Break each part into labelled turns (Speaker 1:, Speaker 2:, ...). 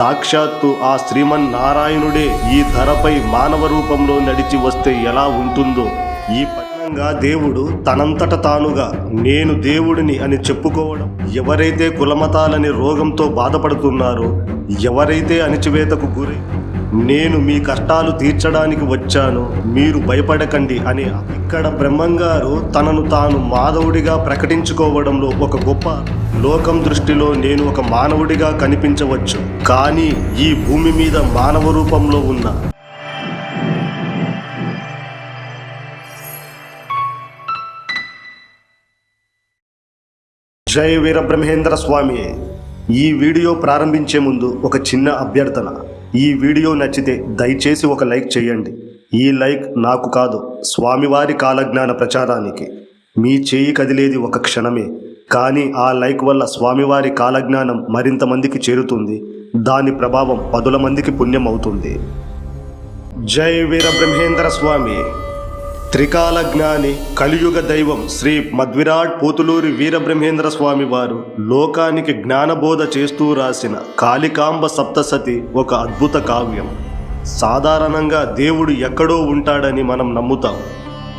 Speaker 1: సాక్షాత్తు ఆ శ్రీమన్నారాయణుడే ఈ ధరపై మానవ రూపంలో నడిచి వస్తే ఎలా ఉంటుందో? ఈ పట్టణంగా దేవుడు తనంతట తానుగా నేను దేవుడిని అని చెప్పుకోవడం ఎవరైతే కులమతాలని రోగంతో బాధపడుతున్నారో ఎవరైతే అణిచివేతకు గురి నేను మీ కష్టాలు తీర్చడానికి వచ్చాను. మీరు భయపడకండి అని ఇక్కడ బ్రహ్మంగారు తనను తాను మాధవుడిగా ప్రకటించుకోవడంలో ఒక గొప్ప లోకం దృష్టిలో నేను ఒక మానవుడిగా కనిపించవచ్చు. కానీ ఈ భూమి మీద మానవ రూపంలో ఉన్న జై వీరబ్రహ్మేంద్ర స్వామి ఈ వీడియో ప్రారంభించే ముందు ఒక చిన్న అభ్యర్థన. ఈ వీడియో నచ్చితే దయచేసి ఒక లైక్ చేయండి. ఈ లైక్ నాకు కాదు స్వామివారి కాలజ్ఞాన ప్రచారానికి. మీ చేయి కదిలేది ఒక క్షణమే కానీ ఆ లైక్ వల్ల స్వామివారి కాలజ్ఞానం మరింత మందికి చేరుతుంది. దాని ప్రభావం పదుల మందికి పుణ్యం అవుతుంది జై వీరబ్రహ్మేంద్ర స్వామి. త్రికాల జ్ఞాని కలియుగ దైవం శ్రీ మద్విరాట్ పోతులూరి వీరబ్రహ్మేంద్ర స్వామి వారు లోకానికి జ్ఞానబోధ చేస్తూ రాసిన కాళికాంబ సప్తసతి ఒక అద్భుత కావ్యం. సాధారణంగా దేవుడు ఎక్కడో ఉంటాడని మనం నమ్ముతాం.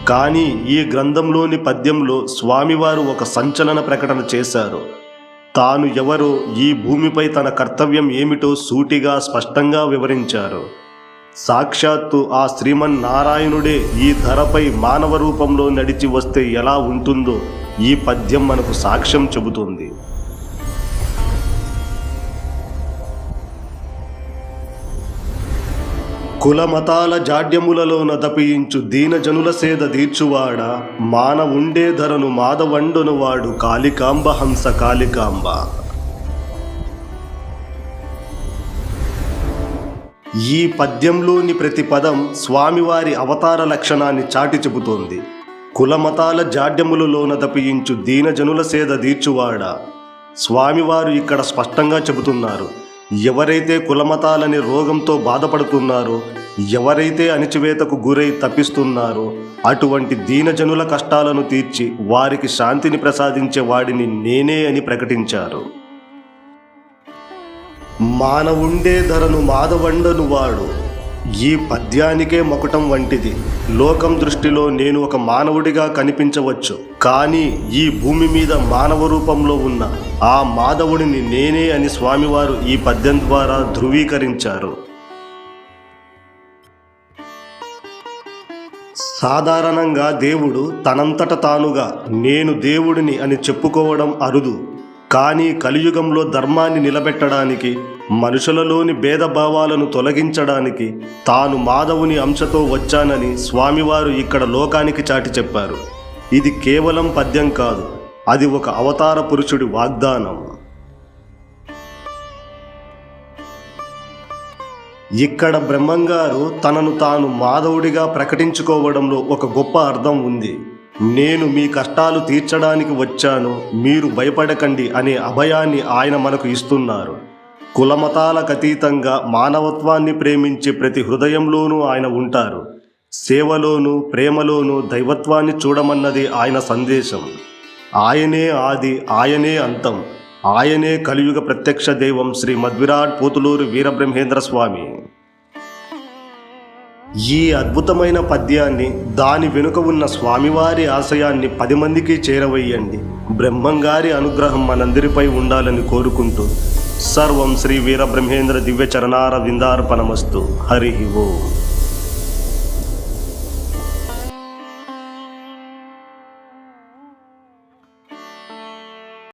Speaker 1: కానీ ఈ గ్రంథంలోని పద్యంలో స్వామివారు ఒక సంచలన ప్రకటన చేశారు. తాను ఎవరో ఈ భూమిపై తన కర్తవ్యం ఏమిటో సూటిగా స్పష్టంగా వివరించారు. సాక్షాత్తు ఆ శ్రీమన్నారాయణుడే ఈ ధరపై మానవ రూపంలో నడిచి వస్తే ఎలా ఉంటుందో ఈ పద్యం మనకు సాక్ష్యం చెబుతుంది. కులమతాల జాడ్యములలోన దపించు దీనజనుల సేద తీర్చువాడ మానవుండే ధరను మాధవండునువాడు కాళికాంబ హంస కాళికాంబ. ఈ పద్యంలోని ప్రతి పదం స్వామివారి అవతార లక్షణాన్ని చాటి చెబుతోంది. కులమతాల జాడ్యములలోన దపించు దీనజనుల సేద దీర్చువాడ? స్వామివారు ఇక్కడ స్పష్టంగా చెబుతున్నారు ఎవరైతే కులమతాలని రోగంతో బాధపడుతున్నారో ఎవరైతే అణిచివేతకు గురై తప్పిస్తున్నారో అటువంటి దీనజనుల కష్టాలను తీర్చి వారికి శాంతిని ప్రసాదించే వాడిని నేనే అని ప్రకటించారు. మానవుండే ధరను మాధవండను వాడు. ఈ పద్యానికే మకుటం వంటిది. లోకం దృష్టిలో నేను ఒక మానవుడిగా కనిపించవచ్చు. కానీ ఈ భూమి మీద మానవ రూపంలో ఉన్న ఆ మాధవుడిని నేనే అని స్వామివారు ఈ పద్యం ద్వారా ధృవీకరించారు. సాధారణంగా దేవుడు తనంతట తానుగా నేను దేవుడిని అని చెప్పుకోవడం అరుదు. కానీ కలియుగంలో ధర్మాన్ని నిలబెట్టడానికి మనుషులలోని భేదభావాలను తొలగించడానికి తాను మాధవుని అంశతో వచ్చానని స్వామివారు ఇక్కడ లోకానికి చాటి చెప్పారు. ఇది కేవలం పద్యం కాదు అది ఒక అవతార పురుషుడి వాగ్దానం. ఇక్కడ బ్రహ్మంగారు తనను తాను మాధవుడిగా ప్రకటించుకోవడంలో ఒక గొప్ప అర్థం ఉంది. నేను మీ కష్టాలు తీర్చడానికి వచ్చాను. మీరు భయపడకండి అనే అభయాన్ని ఆయన మనకు ఇస్తున్నారు. కులమతాలకు అతీతంగా మానవత్వాన్ని ప్రేమించే ప్రతి హృదయంలోనూ ఆయన ఉంటారు. సేవలోనూ ప్రేమలోనూ దైవత్వాన్ని చూడమన్నది ఆయన సందేశం. ఆయనే ఆది ఆయనే అంతం. ఆయనే కలియుగ ప్రత్యక్ష దైవం శ్రీ మధ్విరాట్ పోతులూరు వీరబ్రహ్మేంద్ర స్వామి ఈ అద్భుతమైన పద్యాన్ని దాని వెనుక ఉన్న స్వామివారి ఆశయాన్ని పది మందికి చేరవేయండి. బ్రహ్మంగారి అనుగ్రహం మనందరిపై ఉండాలని కోరుకుంటూ సర్వం శ్రీ వీరబ్రహ్మేంద్ర దివ్య చరణార విందార్పణమస్తు. హరి ఓం.